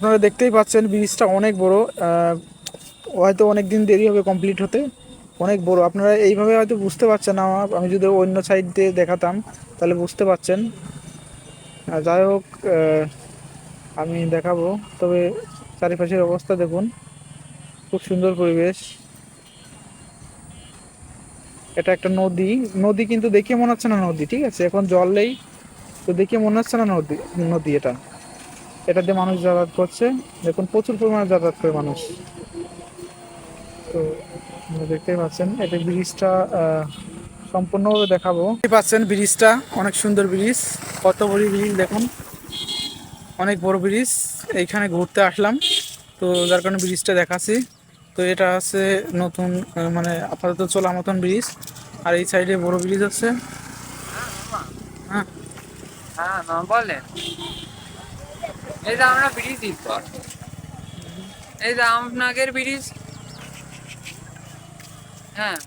আপনারা দেখতেই পাচ্ছেন, ব্রিজটা অনেক বড় হয়তো অনেক দিন দেরি হবে কমপ্লিট হতে। অনেক বড়। আপনারা এইভাবে হয়তো বুঝতে পারছেন না, আমি যদি অন্য সাইড দিয়ে দেখাতাম, তাহলে বুঝতে পারছেন। যাই হোক আমি দেখাবো। তবে চারিপাশের অবস্থা দেখুন, খুব সুন্দর পরিবেশ। এটা একটা নদী। নদী কিন্তু দেখে মনে হচ্ছে না নদী, ঠিক আছে? এখন জল নেই, তো দেখে মনে হচ্ছে না নদী নদী এটা। এটা দিয়ে মানুষ যাতায়াত করছে। দেখুন, প্রচুর পরিমাণে যাতায়াত করে মানুষ। তো দেখতেই পাচ্ছেন এটা ব্রিজটা সম্পূর্ণভাবে দেখাবো। পাচ্ছেন ব্রিজটা, অনেক সুন্দর ব্রিজ। কত বড় ব্রিজ দেখুন। অনেক বড় ব্রিজ। এইখানে ঘুরতে আসলাম। তো যার কারণে ব্রিজটা দেখাচ্ছি। তো এটা আছে নতুন মানে আপাতত চলা মতন ব্রিজ। আর এই সাইডে বড় ব্রিজ আছে। হ্যাঁ। হ্যাঁ বলেন যে আমরা ব্রিজ পর এই যে আমনাগের ব্রিজ হ্যাঁ।